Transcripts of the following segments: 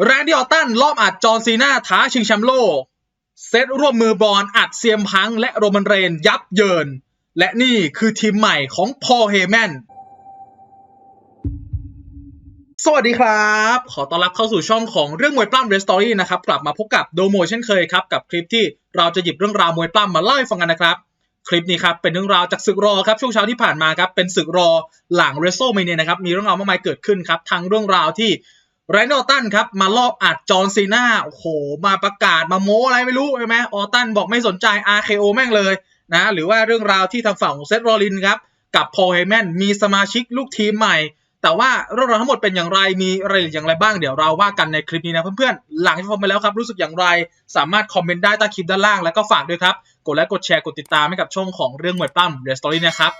แรนดี้ออตตันรอบอัดจอห์ซีนาท้าชิงแชมป์โลก เซตร่วมมือบอลอัดเซียมพังและโรมันเรนยับเยิน และนี่คือทีมใหม่ของพอลเฮแมนสวัสดีครับ ขอต้อนรับเข้าสู่ช่องของเรื่องมวยปล้ำเรสตอรี่นะครับ กลับมาพบกับโดโมเช่นเคยครับ กับคลิปที่เราจะหยิบเรื่องราวมวยปล้ำมาเล่าให้ฟังกันนะครับ คลิปนี้ครับเป็นเรื่องราวจากศึกรอครับช่วงเช้าที่ผ่านมาครับเป็นศึกรอหลังเรโซเมเนียนะครับมีเรื่องราวมากมายเกิดขึ้นครับทั้งเรื่องราวที่ แรนอตันครับ มารอบอัดจอห์ซีนาโอ้โห มาประกาศมาโม้อะไรไม่รู้ใช่ไหมออตันบอกไม่สนใจ RKO แม่งเลยนะหรือว่าเรื่องราวที่ทางฝั่งของเซธโรลินครับ กับพอลเฮแมนมีสมาชิกลูกทีมใหม่ แต่ว่าเรื่องราวทั้งหมดเป็นอย่างไรมีรายละเอียดอย่างไรบ้างเดี๋ยวเราว่ากันในคลิปนี้นะเพื่อนๆ หลังที่ชมไปแล้วครับรู้สึกอย่างไร สามารถคอมเมนต์ได้ใต้คลิปด้านล่างแล้วก็ฝากด้วยครับ กดไลค์กดแชร์กดติดตามให้กับช่องของเรื่องหมวดปั้มเรสตอรี่นะครับ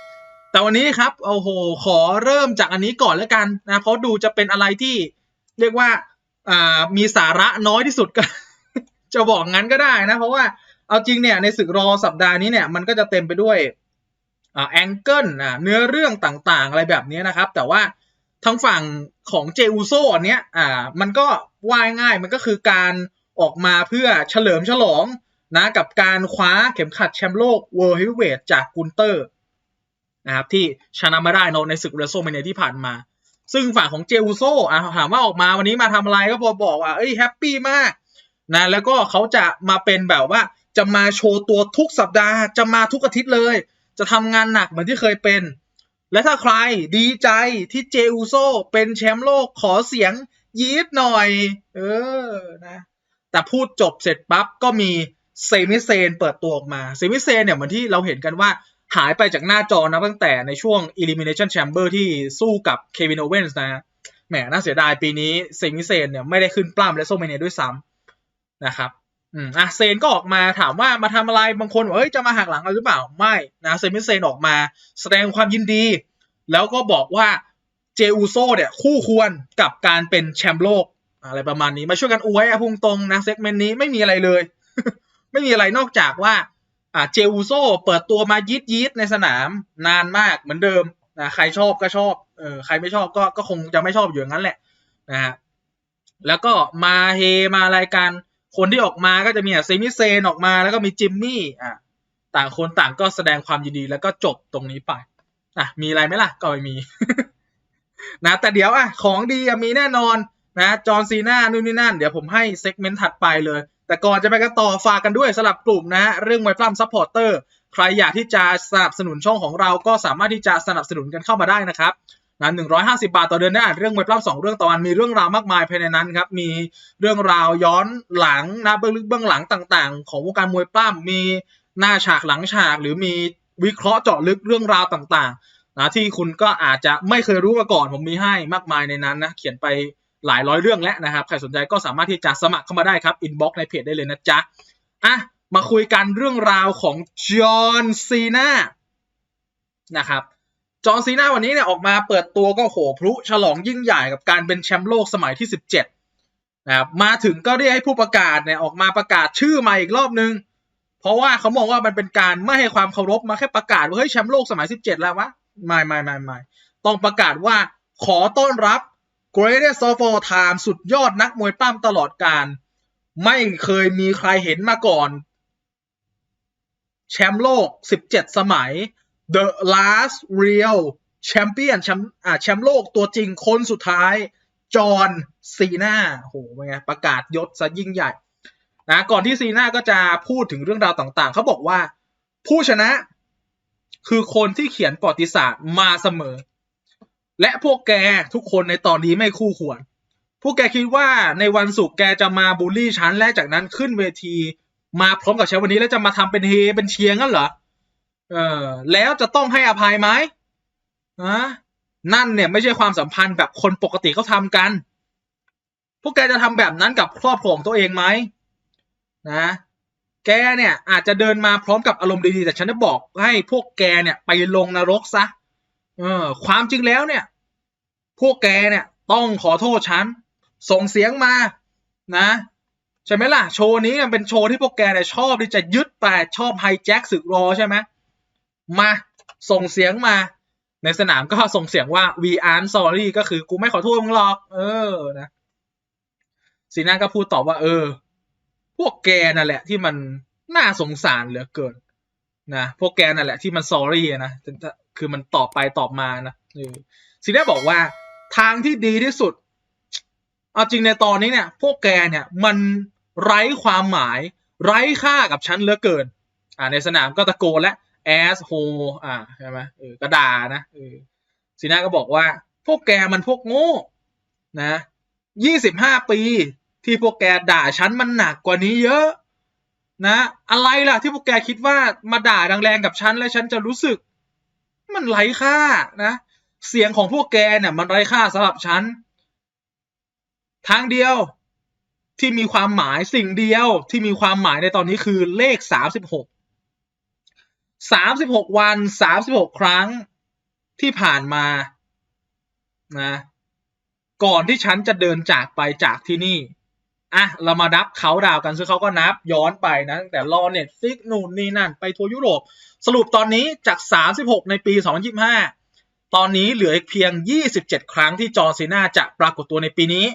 แต่วันนี้ครับโอ้โหขอเริ่มจากอันนี้ก่อนแล้วกันนะเพราะดูจะเป็นอะไรที่ เรียกว่าอ่ามีสาระน้อยที่สุดก็ จะบอกงั้นก็ได้นะ เพราะว่าเอาจริงเนี่ยในศึกรอสัปดาห์นี้เนี่ยมันก็จะเต็มไปด้วยอ่าแองเกิลอ่าเนื้อเรื่องต่างๆ อะไรแบบนี้นะครับ แต่ว่าทางฝั่งของเจอูโซอันเนี้ยอ่ามันก็ว่ายง่ายมันก็คือการออกมาเพื่อเฉลิมฉลองนะกับการคว้าเข็มขัดแชมป์โลก World Heavyweight จากกุนเตอร์นะครับที่ชนะมาได้นในศึกเรโซเมเนียที่ผ่านมา ซึ่งฝั่งของเจอูโซอะถามว่าออกมาวันนี้มาทำอะไรก็พอบอกว่าเอ้ยแฮปปี้มากนะแล้วก็เขาจะมาเป็นแบบว่าจะมาโชว์ตัวทุกสัปดาห์ จะมาทุกอาทิตย์เลย จะทำงานหนักเหมือนที่เคยเป็น และถ้าใครดีใจที่เจอูโซเป็นแชมป์โลกขอเสียงยีดหน่อย เออนะแต่พูดจบเสร็จปั๊บก็มีเซมิเซนเปิดตัวออกมา เซมิเซนเนี่ยเหมือนที่เราเห็นกันว่า หายไปจากหน้าจอนะตั้งแต่ในช่วง Elimination Chamber ที่สู้กับเควินโอเวนส์นะแหมน่าเสียดายปีนี้เซมิเซนเนี่ยไม่ได้ขึ้นปล้ำและโซเมเนียด้วยซ้ำนะครับอืมอะเซนก็ออกมาถามว่ามาทำอะไรบางคนบอกเอ้ยจะมาหักหลังเราหรือเปล่าไม่นะเซมิเซนออกมาแสดงความยินดี แล้วก็บอกว่าเจอูโซเนี่ยคู่ควรกับการเป็นแชมป์โลกอะไรประมาณนี้มาช่วยกันอวยอะพุ่งตรงนะเซกเมนต์นี้ไม่มีอะไรเลย ไม่มีอะไรนอกจากว่า อ่าเจอูโซเปิดตัวมายีดยีดในสนามนานมากเหมือนเดิมนะใครชอบก็ชอบเออใครไม่ชอบก็ก็คงจะไม่ชอบอยู่อย่างนั้นแหละนะฮะแล้วก็มาเฮมารายการคนที่ออกมาก็จะมีเซมิเซนออกมาแล้วก็มีจิมมี่อะต่างคนต่างก็แสดงความยินดีแล้วก็จบตรงนี้ไปอะมีอะไรไหมล่ะ ก็ไม่มีนะแต่เดี๋ยวอะของดีมีแน่นอนนะจอห์ซีนานู่นนี่นั่น เดี๋ยวผมให้เซกเมนต์ถัดไปเลย แต่ก่อนจะไปกันต่อฝากกันด้วยสลับกลุ่มนะฮะเรื่องมวยปล้ำซัพพอร์เตอร์ใครอยากที่จะสนับสนุนช่องของเราก็สามารถที่จะสนับสนุนกันเข้ามาได้นะครับนะหนึ่งร้อยห้าสิบาทต่อเดือนได้อ่านเรื่องมวยปล้ำสองเรื่องต่อวันมีเรื่องราวมากมายภายในนั้นครับ มีเรื่องราวย้อนหลังนะเบื้องลึกเบื้องหลังต่าง ๆ ของวงการมวยปล้ำมีหน้าฉากหลังฉาก หรือมีวิเคราะห์เจาะลึกเรื่องราวต่างๆนะที่คุณก็อาจจะไม่เคยรู้มาก่อนผมมีให้มากมายในนั้นนะเขียนไป หลายร้อยเรื่องแล้วนะครับ ใครสนใจก็สามารถที่จะสมัครเข้ามาได้ครับอินบ็อกซ์ในเพจได้เลยนะจ๊ะอะมาคุยกันเรื่องราวของจอห์นซีนานะครับจอห์นซีนาวันนี้เนี่ยออกมาเปิดตัวก็โหพลุฉลองยิ่งใหญ่กับการเป็นแชมป์โลกสมัยที่ 17นะครับมาถึงก็เรียกให้ผู้ประกาศเนี่ยออกมาประกาศชื่อใหม่อีกรอบนึง เพราะว่าเขามองว่ามันเป็นการไม่ให้ความเคารพมาแค่ประกาศว่าเฮ้ยแชมป์โลกสมัย 17 แล้ววะไม่ไม่ไม่ไม่ต้องประกาศว่าขอต้อนรับ Greatest of all time สุดยอดนักมวยปล้ำตลอดการ ไม่เคยมีใครเห็นมาก่อน แชมป์โลก 17 สมัย The last real champion แชมป์อ่าแชมป์โลกตัวจริงคนสุดท้าย จอห์นซีนาโหเป็นไงประกาศยศซะยิ่งใหญ่นะก่อนที่ซีนาก็จะพูดถึงเรื่องราวต่างๆ เขาบอกว่า ผู้ชนะคือคนที่เขียนประวัติศาสตร์มาเสมอ และพวกแกทุกคนในตอนนี้ไม่คู่ควร พวกแกคิดว่าในวันศุกร์แกจะมาบูลลี่ฉันและจากนั้นขึ้นเวที มาพร้อมกับแชมป์วันนี้แล้วจะมาทำเป็นเฮเป็นเชียร์งั้นเหรอ เออ แล้วจะต้องให้อภัยไหมอะนั่นเนี่ยไม่ใช่ความสัมพันธ์แบบคนปกติเขาทำกัน พวกแกจะทำแบบนั้นกับครอบครัวของตัวเองไหมนะ แกเนี่ยอาจจะเดินมาพร้อมกับอารมณ์ดีๆแต่ฉันจะบอกให้พวกแกเนี่ยไปลงนรกซะเออความจริงแล้วเนี่ย พวกแกเนี่ยต้องขอโทษฉัน ส่งเสียงมานะใช่ไหมล่ะ โชว์นี้มันเป็นโชว์ที่พวกแกเนี่ยชอบที่จะยึดไปชอบไฮแจ็คศึกรอใช่ไหมมาส่งเสียงมา ในสนามก็ส่งเสียงว่า we aren't sorry ก็คือกูไม่ขอโทษมึงหรอก เออนะซีน่าก็พูดตอบว่า เออ พวกแกนั่นแหละ ที่มันน่าสงสารเหลือเกินนะพวกแกนั่นแหละที่มันซอรี่นะคือมันตอบไปตอบมานะเออซีน่าบอกว่า ทางที่ดีที่สุด เอาจริงในตอนนี้เนี่ย พวกแกเนี่ยมันไร้ความหมาย ไร้ค่ากับฉันเหลือเกิน อ่า ในสนามก็ตะโกนและแอสโฮอ่าใช่ไหมเออกระดานะเออซีน่าก็บอกว่า พวกแกมันพวกโง่ นะยี่สิบห้าปี ที่พวกแกด่าฉันมันหนักกว่านี้เยอะ นะ อะไรล่ะ ที่พวกแกคิดว่ามาด่าแรงๆกับฉันแล้วฉันจะรู้สึก มันไร้ค่านะ เสียงของพวกแกเนี่ยมันไร้ค่าสำหรับฉัน ทางเดียวที่มีความหมายสิ่งเดียวที่มีความหมายในตอนนี้คือเลขสามสิบหกสามสิบหกวันสามสิบหกครั้งที่ผ่านมานะก่อนที่ฉันจะเดินจากไปจากที่นี่ อะ เรามานับเขาดาวกันซึ่งเขาก็นับย้อนไปนะตั้งแต่รอเน็ตฟิกนู่นนี่นั่น ไปทัวร์ยุโรป สรุปตอนนี้จาก 36 ในปี 2025 ตอนนี้เหลือเพียง 27 ครั้งที่จอร์ซีนาจะปรากฏตัวในปีนี้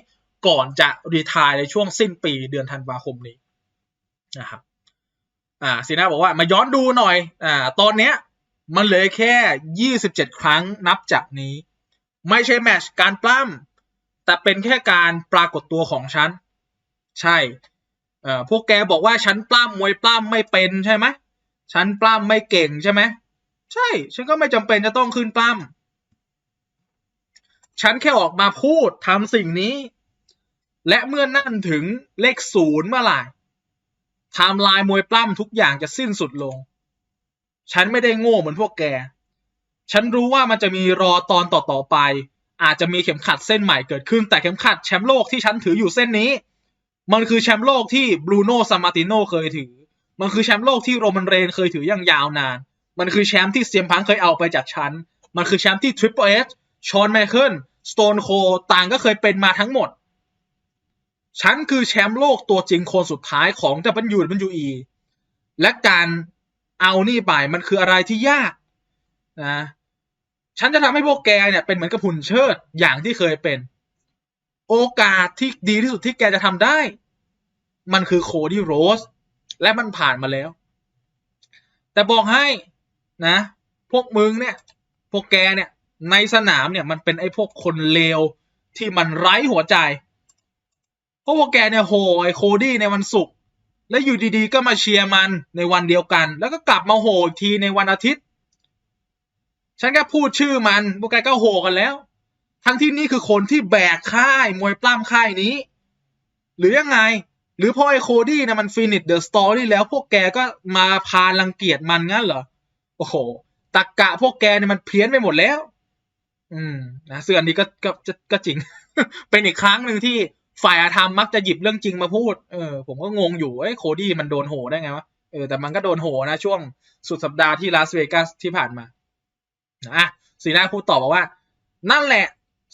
ก่อนจะรีทายในช่วงสิ้นปีเดือนธันวาคมนี้นะครับอ่าซีนาบอกว่ามาย้อนดูหน่อยอ่าตอนเนี้ยมันเหลือแค่ 27 ครั้งนับจากนี้ ไม่ใช่แมชการปล้ำแต่เป็นแค่การปรากฏตัวของฉัน ใช่เอ่อพวกแกบอกว่าฉันปล้ำมวยปล้ำไม่เป็นใช่ไหมฉันปล้ำไม่เก่งใช่ไหมใช่ ฉันก็ไม่จำเป็นจะต้องขึ้นปล้ำ ฉันแค่ออกมาพูดทำสิ่งนี้ และเมื่อนั่นถึงเลขศูนย์เมื่อไหร่ไทม์ไลน์มวยปล้ำทุกอย่างจะสิ้นสุดลง ฉันไม่ได้โง่เหมือนพวกแก ฉันรู้ว่ามันจะมีรอตอนต่อๆไป อาจจะมีเข็มขัดเส้นใหม่เกิดขึ้น แต่เข็มขัดแชมป์โลกที่ฉันถืออยู่เส้นนี้ มันคือแชมป์โลกที่บรูโน่ซามาติโนเคยถือ มันคือแชมป์โลกที่โรมันเรนเคยถืออย่างยาวนาน มันคือแชมป์ที่เซียมพังเคยเอาไปจากฉัน มันคือแชมป์ที่ทริปเปิลเอ ชอนไมเคิลสโตนโคต่างก็เคยเป็นมาทั้งหมด ฉันคือแชมป์โลกตัวจริงคนสุดท้ายของ WWE และการเอานี่ไปมันคืออะไรที่ยากนะฉันจะทำให้พวกแกเนี่ยเป็นเหมือนกับหุ่นเชิดอย่างที่เคยเป็น โอกาสที่ดีที่สุดที่แกจะทำได้ มันคือโคดี้โรส และมันผ่านมาแล้ว แต่บอกให้นะ พวกมึงเนี่ย พวกแกเนี่ย ในสนามเนี่ยมันเป็นไอ้พวกคนเลวที่มันไร้หัวใจเพราะพวกแกเนี่ยโหไอ้โคดี้ในวันศุกร์แล้วอยู่ดีๆ ก็มาเชียร์มันในวันเดียวกัน แล้วก็กลับมาโหอีกทีในวันอาทิตย์ ฉันแค่พูดชื่อมันพวกแกก็โหกันแล้ว ทั้งที่นี่คือคนที่แบกค่ายมวยปล้ำค่ายนี้ หรือยังไง หรือพอไอโคดี้นะมันฟินิชเดอะสตอรี่แล้วพวกแกก็มาพาลังเกียจมันงั้นเหรอ โอ้โห ตักกะพวกแกเนี่ยมันเพี้ยนไปหมดแล้ว อืมนะซึ่งอันนี้ก็ก็ก็จริง เป็นอีกครั้งหนึ่งที่ฝ่ายอาธรรมมักจะหยิบเรื่องจริงมาพูด เออ ผมก็งงอยู่ไอ้โคดี้มันโดนโหได้ไงวะ เออ แต่มันก็โดนโหนะช่วงสุดสัปดาห์ที่ลาสเวกัสที่ผ่านมา อะสีหน้าพูดต่อบอกว่า นั่นแหละ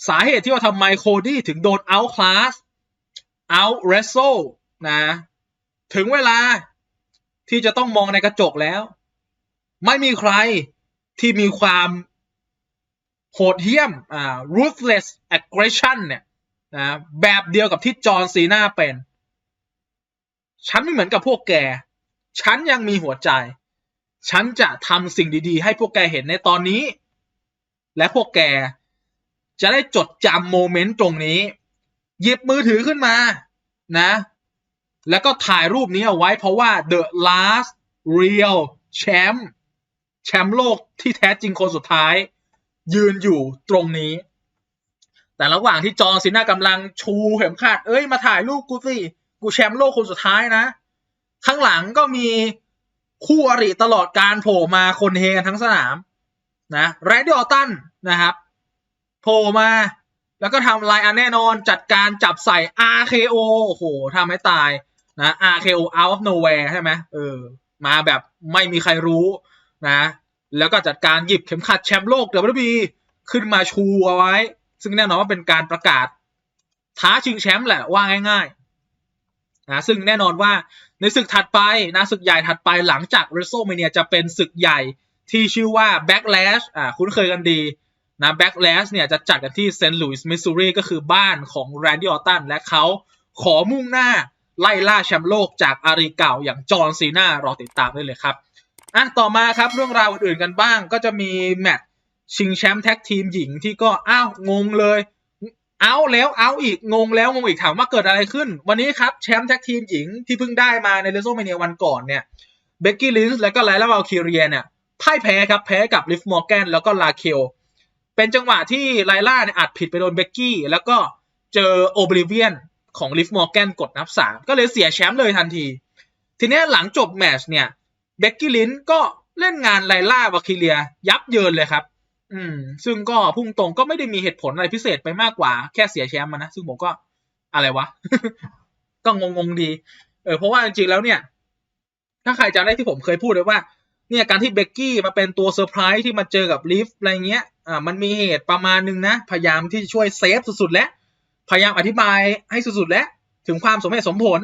สาเหตุที่ว่าทำไมโคดี้ถึงโดนเอาคลาสเอาเรสโซนะ ถึงเวลาที่จะต้องมองในกระจกแล้ว ไม่มีใครที่มีความ โหดเหี้ยมอ่า ruthless aggression เนี่ยนะแบบเดียวกับที่จอห์นซีนาเป็น ฉันไม่เหมือนกับพวกแก ฉันยังมีหัวใจ ฉันจะทำสิ่งดีๆ ให้พวกแกเห็นในตอนนี้ และพวกแกจะได้จดจำโมเมนต์ตรงนี้ หยิบมือถือขึ้นมานะ แล้วก็ถ่ายรูปนี้เอาไว้เพราะว่า the last real champ แชมป์โลกที่แท้จริงคนสุดท้าย ยืนอยู่ตรงนี้ แต่ระหว่างที่จอร์ซิน่ากำลังชูเข็มขัดเอ้ยมาถ่ายรูปกูสิ กูแชมป์โลกคนสุดท้ายนะ ข้างหลังก็มีคู่อริตลอดการโผล่มาคนเฮกันทั้งสนาม นะแรดดี้ออตันนะครับโผล่มา แล้วก็ทำลายอันแน่นอนจัดการจับใส่ RKO โอ้โหทำให้ตายนะ RKO out of nowhere ใช่ไหมเออ มาแบบไม่มีใครรู้นะ แล้วก็จัดการหยิบเข็มขัดแชมป์โลก WWE ขึ้นมาชูเอาไว้ ซึ่งแน่นอนว่าเป็นการประกาศ ท้าชิงแชมป์แหละว่าง่ายๆนะซึ่งแน่นอนว่าในศึกถัดไปนะศึกใหญ่ถัดไปหลังจาก WrestleMania จะเป็นศึกใหญ่ที่ชื่อว่า Backlash อ่าคุ้นเคยกันดีนะ Backlash เนี่ยจะจัดกันที่เซนต์หลุยส์มิสซูรีก็คือบ้านของ Randy Orton และเขาขอมุ่งหน้าไล่ล่าแชมป์โลกจากอารีเก่าอย่างจอห์นซีนารอติดตามได้เลยครับ อะต่อมาครับเรื่องราวอื่นๆกันบ้าง ก็จะมีแมตช์ชิงแชมป์แท็กทีมหญิงที่ก็อ้าวงงเลย เอาแล้วเอาอีกงงแล้วงงอีกถามว่าเกิดอะไรขึ้น วันนี้ครับแชมป์แท็กทีมหญิงที่เพิ่งได้มาในเรโซเมเนียวันก่อนเนี่ยเบกกี้ลินส์และก็ไลล่าวาลคิเรียเนี่ยพ่ายแพ้ครับแพ้กับลิฟมอร์แกนแล้วก็ลาเคลเป็นจังหวะที่ไลล่าเนี่ยอัดผิดไปโดนเบกกี้แล้วก็เจอโอบลิเวียนของลิฟมอร์แกนกดนับสามก็เลยเสียแชมป์เลยทันที ทีนี้หลังจบแมตช์เนี่ย เบกกี้ลินก็เล่นงานไลล่าวาคิเรีย ยับเยินเลยครับ อืม ซึ่งก็พุ่งตรงก็ไม่ได้มีเหตุผลอะไรพิเศษไปมากกว่า แค่เสียแชมป์มานะ ซึ่งผมก็อะไรวะ ก็งงๆดี เออเพราะว่าจริงๆแล้วเนี่ย ถ้าใครจำได้ที่ผมเคยพูดเลยว่า เนี่ยการที่เบกกี้มาเป็นตัวเซอร์ไพรส์ที่มาเจอกับลิฟอะไรเงี้ย อ่า มันมีเหตุประมาณนึงนะ พยายามที่จะช่วยเซฟสุดๆ แล้ว พยายามอธิบายให้สุดๆ แล้ว ถึงความสมเหตุสมผล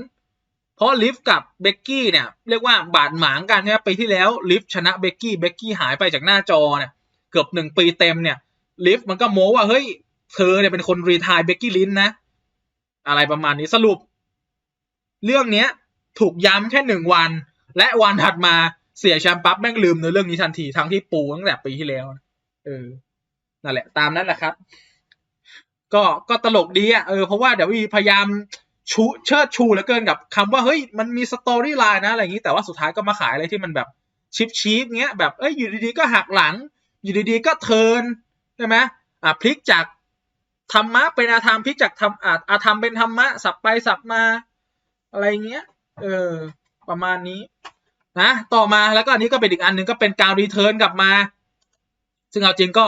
เพราะลิฟกับเบกกี้เนี่ยเรียกว่าบาดหมางกันนี่ยปีที่แล้วลิฟชนะเบกกี้เบกกี้หายไปจากหน้าจอเนี่ยเกือบหนึ่งปีเต็มเนี่ยลิฟมันก็โม้ว่าเฮ้ยเธอเนี่ยเป็นคนรีทายเบกกี้ลินนะ อะไรประมาณนี้สรุป เรื่องเนี้ย ถูกย้ำแค่หนึ่งวัน และวันถัดมาเสียแชมป์ปั๊บแม่งลืมในเรื่องนี้ทันทีทั้งที่ปูตั้งแต่ปีที่แล้วเออนั่นแหละ ตามนั้นแหละครับ ก็ก็ตลกดีอะเออเพราะว่าเดี๋ยววีพยายาม ชูเชิดชูเหลือเกินกับคำว่าเฮ้ยมันมีสตอรี่ไลน์นะอะไรอย่างนี้แต่ว่าสุดท้ายก็มาขายอะไรที่มันแบบชิปชีพเงี้ยแบบเอ้ยอยู่ดีๆก็หักหลัง อยู่ดีๆก็เทิร์นใช่ไหมอะพลิกจากธรรมะเป็นอาธรรมพลิกจากธรรมอาอาธรรมเป็นธรรมะสับไปสับมา อะไรเงี้ยเออประมาณนี้นะต่อมาแล้วก็อันนี้ก็เป็นอีกอันหนึ่งก็เป็นการรีเทิร์นกลับมา ซึ่งเอาจริงก็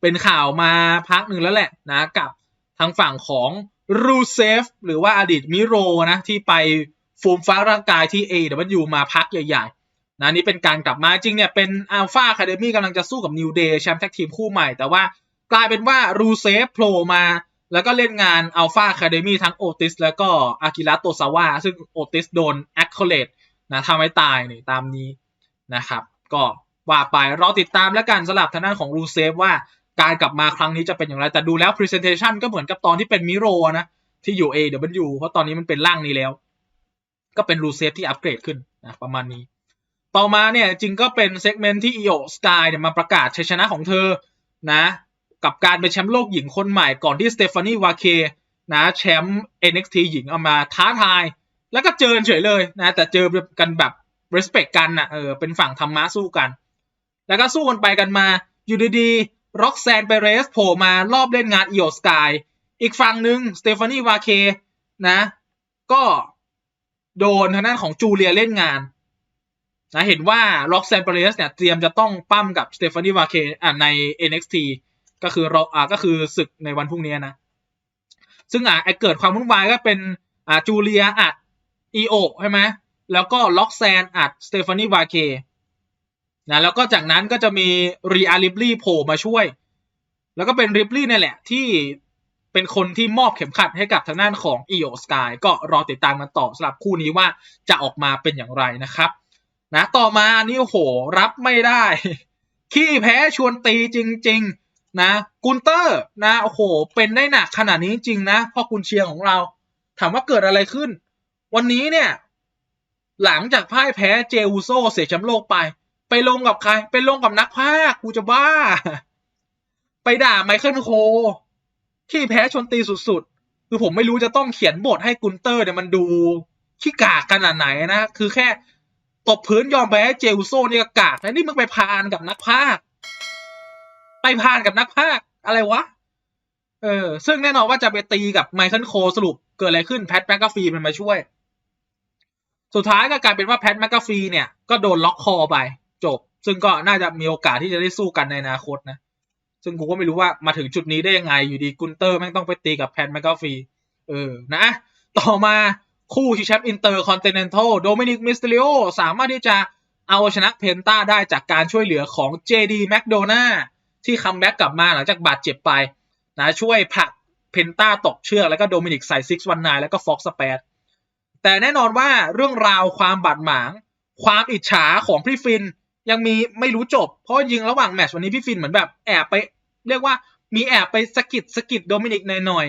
เป็นข่าวมาพักหนึ่งแล้วแหละนะกับทางฝั่งของ รูเซฟหรือว่าอดีตมิโรนะที่ไปฟูมฟ้าร่างกายที่ AW มาพักใหญ่ๆนะนี่เป็นการกลับมาจริงเนี่ยเป็นอัลฟาคาเดมี่กำลังจะสู้กับนิวเดย์แชมป์แท็กทีมคู่ใหม่ แต่ว่ากลายเป็นว่ารูเซฟโผล่มา แล้วก็เล่นงานอัลฟาคาเดมี่ทั้งโอติสแล้วก็อากิระโตซาวะซึ่งโอติสโดนแอคโคเลตนะทำให้ตายนี่ตามนี้นะครับ ก็ว่าไปรอติดตามแล้วกันสำหรับทางด้านของรูเซฟว่า การกลับมาครั้งนี้จะเป็นอย่างไรแต่ดูแล้ว Presentation ก็เหมือนกับตอนที่เป็นมิโรนะที่อยู่ AW เพราะตอนนี้มันเป็นร่างนี้แล้ว ก็เป็นรูเซฟที่อัปเกรดขึ้นนะประมาณนี้ ต่อมาเนี่ยจริงก็เป็นเซกเมนต์ที่อีโอสกายเนี่ยมาประกาศชัยชนะของเธอนะ กับการเป็นแชมป์โลกหญิงคนใหม่ก่อนที่สเตฟานีวาเคนะแชมป์ NXT หญิงเอามาท้าทาย แล้วก็เจอเฉยเลยนะ แต่เจอกันแบบ respect กันนะเออเป็นฝั่งธรรมะสู้กัน แล้วก็สู้กันไปกันมาอยู่ดีๆ ร็อกแซนเปเรสโผล่มารอบเล่นงานอีโอสกายอีกฝั่งหนึ่งสเตฟานีวาเคนะ ก็โดนทางด้านของจูเลียเล่นงานนะเห็นว่าล็อกแซนเปเรสเนี่ยเตรียมจะต้องปั้มกับสเตฟานีวาเคอ่าใน NXT ก็คือเราอ่าก็คือศึกในวันพรุ่งนี้นะ ซึ่งอ่าเกิดความวุ่นวายก็เป็นอ่าจูเลียอัดอีโอใช่ไหมแล้วก็ล็อกแซนอัดสเตฟานีวาเค นะแล้วก็จากนั้นก็จะมีรีอาริบลี่โผล่มาช่วย แล้วก็เป็นริบลี่นี่แหละที่เป็นคนที่มอบเข็มขัดให้กับทางด้านของ EO Sky ก็รอติดตามกันต่อสำหรับคู่นี้ว่าจะออกมาเป็นอย่างไรนะครับ นะต่อมานี่โอ้โหรับไม่ได้ ขี้แพ้ชวนตีจริง ๆ นะกุนเตอร์นะโอ้โห เป็นได้หนักขนาดนี้จริงนะพ่อคุณเชียร์ของเรา ถามว่าเกิดอะไรขึ้น วันนี้เนี่ย หลังจากพ่ายแพ้เจอุโซเสียแชมป์โลกไป ไปลงกับใคร ไปลงกับนักพากูจะบ้า ไปด่าไมเคิลโคที่แพ้ชนตีสุดๆ คือผมไม่รู้จะต้องเขียนบทให้กุนเตอร์เนี่ยมันดูขี้กากขนาดไหนนะ คือแค่ตบพื้นยอมแพ้เจลโซนี่ก็กากแล้วนี่มึงไปพานกับนักพากไปพานกับนักพากอะไรวะ เออ ซึ่งแน่นอนว่าจะไปตีกับไมเคิลโคสรุปเกิดอะไรขึ้นแพทแมกกาฟีมันมาช่วย สุดท้ายก็กลายเป็นว่าแพทแมกกาฟีเนี่ยก็โดนล็อกคอไป จบ ซึ่งก็น่าจะมีโอกาสที่จะได้สู้กันในอนาคตนะ ซึ่งกูก็ไม่รู้ว่ามาถึงจุดนี้ได้ยังไง อยู่ดีกุนเตอร์แม่งต้องไปตีกับแพทแมกกาฟีเออนะ ต่อมาคู่ชิงแชมป์อินเตอร์คอนติเนนทัลโดมินิกมิสเตริโอสามารถที่จะเอาชนะเพนต้าได้จากการช่วยเหลือของ JD m c d o n a ที่คัมแบ็กกลับมาหลังจากบาดเจ็บไปนะช่วยผลักเพนต้าตกเชือกแล้วก็โดมินิกใส่ซิกวันนแล้วก็ฟ็อกสเปดแต่แน่นอนว่าเรื่องราวความบาดหมาง ความอิจฉาของพี่ฟิน ยังมีไม่รู้จบ เพราะยิงระหว่างแมตช์วันนี้พี่ฟินเหมือนแบบแอบไป เรียกว่ามีแอบไปสกิดสกิดโดมินิกหน่อย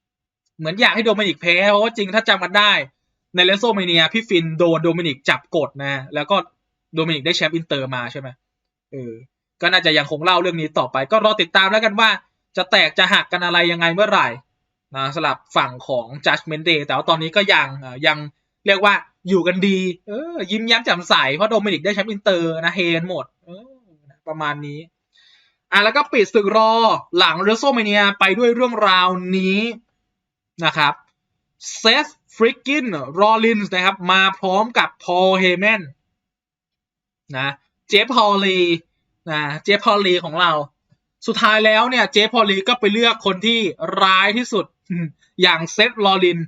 ๆเหมือนอยากให้โดมินิกแพ้เพราะว่าจริงถ้าจำกันได้ ในเลนโซเมเนียพี่ฟินโดนโดมินิกจับกดนะ แล้วก็โดมินิกได้แชมป์อินเตอร์มาใช่ไหมเออก็น่าจะยังคงเล่าเรื่องนี้ต่อไป ก็รอติดตามแล้วกันว่าจะแตกจะหักกันอะไรยังไงเมื่อไหร่นะสำหรับฝั่งของ Judgment Day แต่ว่าตอนนี้ก็ยังยังเรียกว่า อยู่กันดี เออ ยิ้มแย้มแจ่มใส เพราะโดมินิกได้แชมป์อินเตอร์นะเฮนหมดออประมาณนี้ อะแล้วก็ปิดศึกรอหลังเรโซเมเนียไปด้วยเรื่องราวนี้นะครับเซธฟริกกินรอลินส์นะครับ มาพร้อมกับพอลเฮแมนนะเจฟพอลลีนะเจฟพอลลีของเรา สุดท้ายแล้วเนี่ย เจฟพอลลีก็ไปเลือกคนที่ร้ายที่สุดอย่างเซธลอริน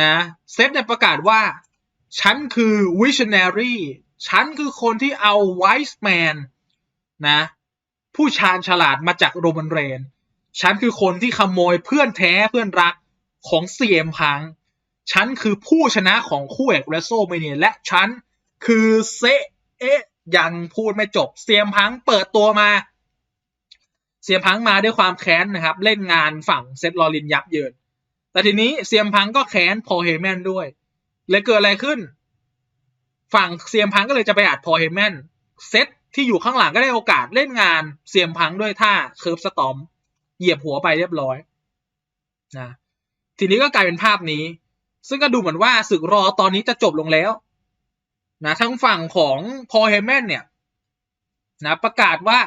นะเซธเนี่ยประกาศว่า ฉันคือ visionary ฉันคือคนที่เอา wise man นะ ผู้ชาญฉลาดมาจากโรมันเรน ฉันคือคนที่ขโมยเพื่อนแท้เพื่อนรักของเซียมพัง ฉันคือผู้ชนะของคู่เอกเรโซเมเนียและฉันคือเซเอะยังพูดไม่จบเซียมพังเปิดตัวมาเซียมพังมาด้วยความแค้นนะครับ เล่นงานฝั่งเซตลอรินยับเยิน แต่ทีนี้เซียมพังก็แค้นพอลเฮแมนด้วย เลยเกิดอะไรขึ้น ฝั่งเซียมพังก็เลยจะไปอัดพอเฮมแมนเซตที่อยู่ข้างหลังก็ได้โอกาสเล่นงานเซียมพังด้วยท่าเคิร์ฟสตอมเหยียบหัวไปเรียบร้อยนะทีนี้ก็กลายเป็นภาพนี้ ซึ่งก็ดูเหมือนว่าศึกรอตอนนี้จะจบลงแล้วนะทั้งฝั่งของพอเฮมแมนเนี่ยนะประกาศว่า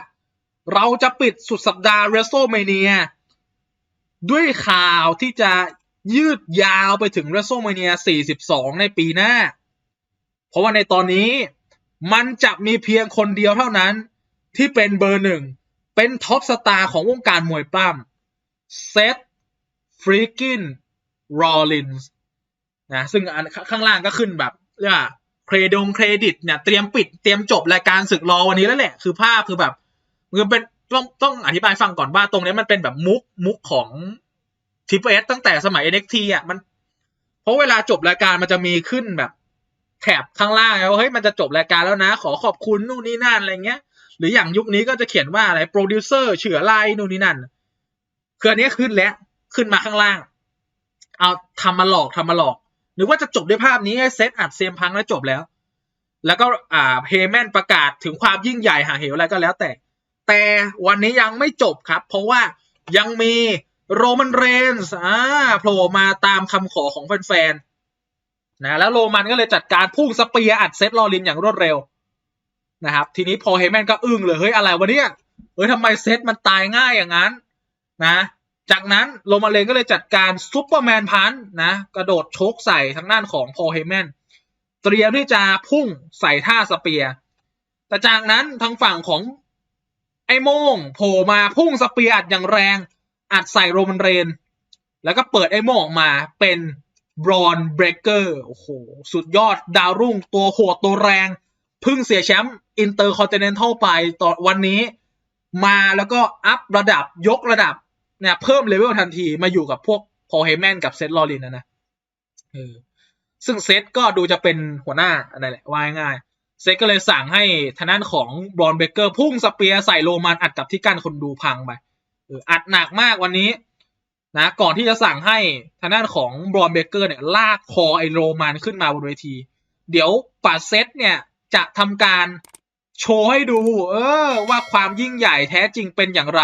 เราจะปิดสุดสัปดาห์เรโซเมเนียด้วยข่าวที่จะ ยืดยาวไปถึงเรโซเมเนีย42 ในปีหน้า เพราะว่าในตอนนี้มันจะมีเพียงคนเดียวเท่านั้น ที่เป็นเบอร์หนึ่ง เป็นท็อปสตาร์ของวงการมวยปล้ำเซธฟรีกินรอลินส์นะซึ่งข้างล่างก็ขึ้นแบบเรียกว่าเครดงเครดิตเนี่ยเตรียมปิดเตรียมจบรายการศึกรอวันนี้แล้วแหละ คือภาพคือแบบมันเป็นต้องต้องอธิบายฟังก่อนว่าตรงนี้มันเป็นแบบมุกมุกของ ทีเอสตั้งแต่สมัย NXT อะมัน เพราะเวลาจบรายการมันจะมีขึ้นแบบแถบข้างล่างว่าเฮ้ยมันจะจบรายการแล้วนะ ขอขอบคุณนู่นนี่นั่นอะไรเงี้ย หรืออย่างยุคนี้ก็จะเขียนว่าอะไรโปรดิวเซอร์เฉื่อไลายนู่นนี่นั่นคืออันนี้ขึ้นแล้วขึ้นมาข้างล่าง เอาทำมาหลอกทำมาหลอกหรือว่าจะจบด้วยภาพนี้เซตอัดเซียมพังแล้วจบแล้ว แล้วก็อ่าเฮแมนประกาศถึงความยิ่งใหญ่หาเหวอะไรก็แล้วแต่ แต่วันนี้ยังไม่จบครับ เพราะว่ายังมี โรมันเรนส์อ่าโผล่มาตามคำขอของแฟนๆนะแล้วโรมันก็เลยจัดการพุ่งสเปียร์อัดเซตลอรินอย่างรวดเร็วนะครับ ทีนี้พอเฮแมนก็อึ้งเลยเฮ้ยอะไรวะเนี่ยเฮ้ยทำไมเซตมันตายง่ายอย่างนั้นนะจากนั้นโรมาเลนก็เลยจัดการซูเปอร์แมนพันนะกระโดดโชกใส่ทางด้านของพอเฮแมนเตรียมที่จะพุ่งใส่ท่าสเปียร์แต่จากนั้นทางฝั่งของไอ้โมงโผล่มาพุ่งสเปียร์อย่างแรง อัดใส่โรมันเรน แล้วก็เปิดไอ้โมออกมาเป็นบรอนเบรกเกอร์โอ้โห สุดยอดดาวรุ่งตัวโหดตัวแรงพิ่งเสียแชมป์อินเตอร์คอนติเนนทัลไปตอนวันนี้ มาแล้วก็อัพระดับยกระดับเนี่ยเพิ่มเลเวลทันทีมาอยู่กับพวกพอเฮแมนกับเซตลอรินนะนะเออซึ่งเซตก็ดูจะเป็นหัวหน้าอะไรแหละว่าง่ายเซตก็เลยสั่งให้ทางด้านของบรอนเบเกอร์พุ่งสเปียร์ใส่โรมันอัดกับที่กั้นคนดูพังไป อัดหนักมากวันนี้นะก่อนที่จะสั่งให้ทางด้านของบรอนเบเกอร์เนี่ยลากคอไอโรมันขึ้นมาบนเวที เดี๋ยวป่าเซตเนี่ยจะทำการโชว์ให้ดู เออ ว่าความยิ่งใหญ่แท้จริงเป็นอย่างไร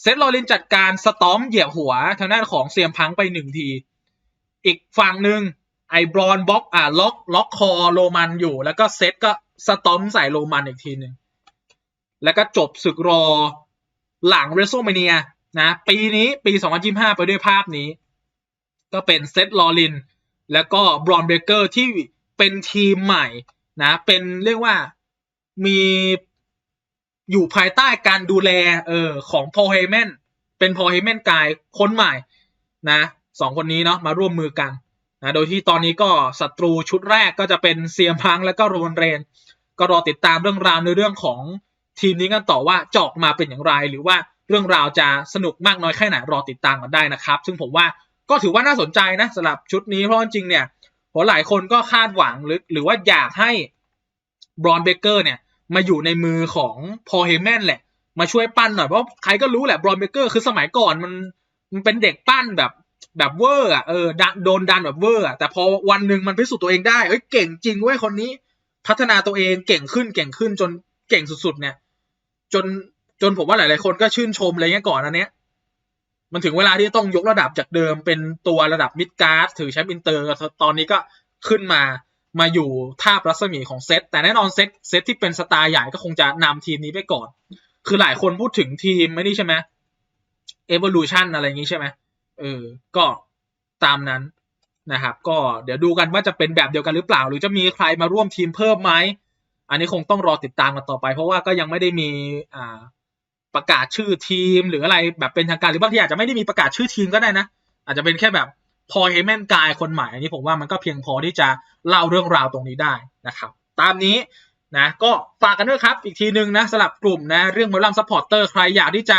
เซตลอรินจัดการสตอมเหยียบหัวทางด้านของเซียมพังไปหนึ่งที อีกฝั่งหนึ่งไอบรอนบล็อกอ่าล็อกล็อกคอโรมันอยู่ แล้วก็เซตก็สตอมใส่โรมันอีกทีหนึ่งแล้วก็จบศึกรอ หลังเรโซเมเนียนะปีนี้ปี 2025 ไปด้วยภาพนี้ ก็เป็นเซตลอริน แล้วก็บรอนเบเกอร์ที่เป็นทีมใหม่นะเป็นเรียกว่ามีอยู่ภายใต้การดูแลเออของพอเฮเมนเป็นพอเฮเมนกายคนใหม่นะสองคนนี้เนาะมาร่วมมือกันนะโดยที่ตอนนี้ก็ศัตรูชุดแรกก็จะเป็นเซียมพังและก็โรนเรน ก็รอติดตามเรื่องราวในเรื่องของ ทีมนี้กันต่อว่าจอกมาเป็นอย่างไร หรือว่าเรื่องราวจะสนุกมากน้อยแค่ไหนรอติดตามกันได้นะครับ ซึ่งผมว่าก็ถือว่าน่าสนใจนะสำหรับชุดนี้เพราะจริงเนี่ยผมหลายคนก็คาดหวังหรือหรือว่าอยากให้บรอนเบเกอร์เนี่ยมาอยู่ในมือของพอเฮแมนแหละ มาช่วยปั้นหน่อยเพราะใครก็รู้แหละบรอนเบเกอร์คือสมัยก่อนมันมันเป็นเด็กปั้นแบบแบบเวอร์อะเออโดนดันแบบเวอร์อะแต่พอวันหนึ่งมันพิสูจน์ตัวเองได้เอ้ยเก่งจริงเว้ยคนนี้ พัฒนาตัวเองเก่งขึ้นเก่งขึ้นจนเก่งสุดๆเนี่ย จนจนผมว่าหลาย ๆ คนก็ชื่นชมอะไรเงี้ยก่อนอันเนี้ย มันถึงเวลาที่ต้องยกระดับจากเดิมเป็นตัวระดับมิดการ์ดถือแชมป์อินเตอร์ตอนนี้ก็ขึ้นมามาอยู่ท่าบรัศมีของเซตแต่แน่นอนเซตเซตที่เป็นสตาร์ใหญ่ก็คงจะนำทีมนี้ไปก่อน คือหลายคนพูดถึงทีมไม่นี่ใช่ไหม Evolution อะไรอย่างงี้ใช่ไหมเออ ก็ตามนั้นนะครับ ก็เดี๋ยวดูกันว่าจะเป็นแบบเดียวกันหรือเปล่า หรือจะมีใครมาร่วมทีมเพิ่มไหม อันนี้คงต้องรอติดตามกันต่อไป เพราะว่าก็ยังไม่ได้มีอ่าประกาศชื่อทีม หรืออะไรแบบเป็นทางการหรือบางทีอาจจะไม่ได้มีประกาศชื่อทีมก็ได้นะ อาจจะเป็นแค่แบบพอเฮแมนกายคนใหม่อันนี้ผมว่ามันก็เพียงพอที่จะเล่าเรื่องราวตรงนี้ได้นะครับ ตามนี้นะก็ฝากกันด้วยครับ อีกทีหนึ่งนะสำหรับกลุ่มนะเรื่องมอลลัมซัพพอร์เตอร์ใครอยากที่จะ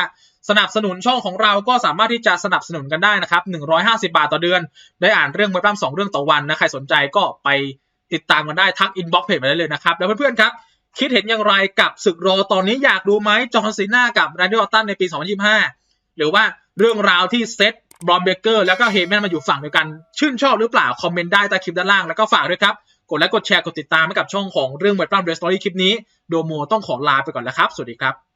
สนับสนุนช่องของเราก็สามารถที่จะสนับสนุนกันได้นะครับ 150 บาทต่อเดือน ได้อ่านเรื่องมอลลัมสองเรื่องต่อวันนะ ใครสนใจก็ไป ติดตามกันได้ทักอินบ็อกซ์เพจไปได้เลยนะครับ แล้วเพื่อนๆครับ คิดเห็นอย่างไรกับศึกโรตอนนี้อยากดูไหมจอห์นซีนากับแรนดี้ออตตันในปี 2025 หรือว่าเรื่องราวที่เซตบรอนเบเกอร์แล้วก็เฮแมนมาอยู่ฝั่งเดียวกัน ชื่นชอบหรือเปล่า คอมเมนต์ได้ใต้คลิปด้านล่างแล้วก็ฝากด้วยครับ กดไลค์กดแชร์กดติดตามให้กับช่องของเรื่องเวทปล้ำเดสตอรี่คลิปนี้โดโมต้องขอลาไปก่อนแล้วครับ สวัสดีครับ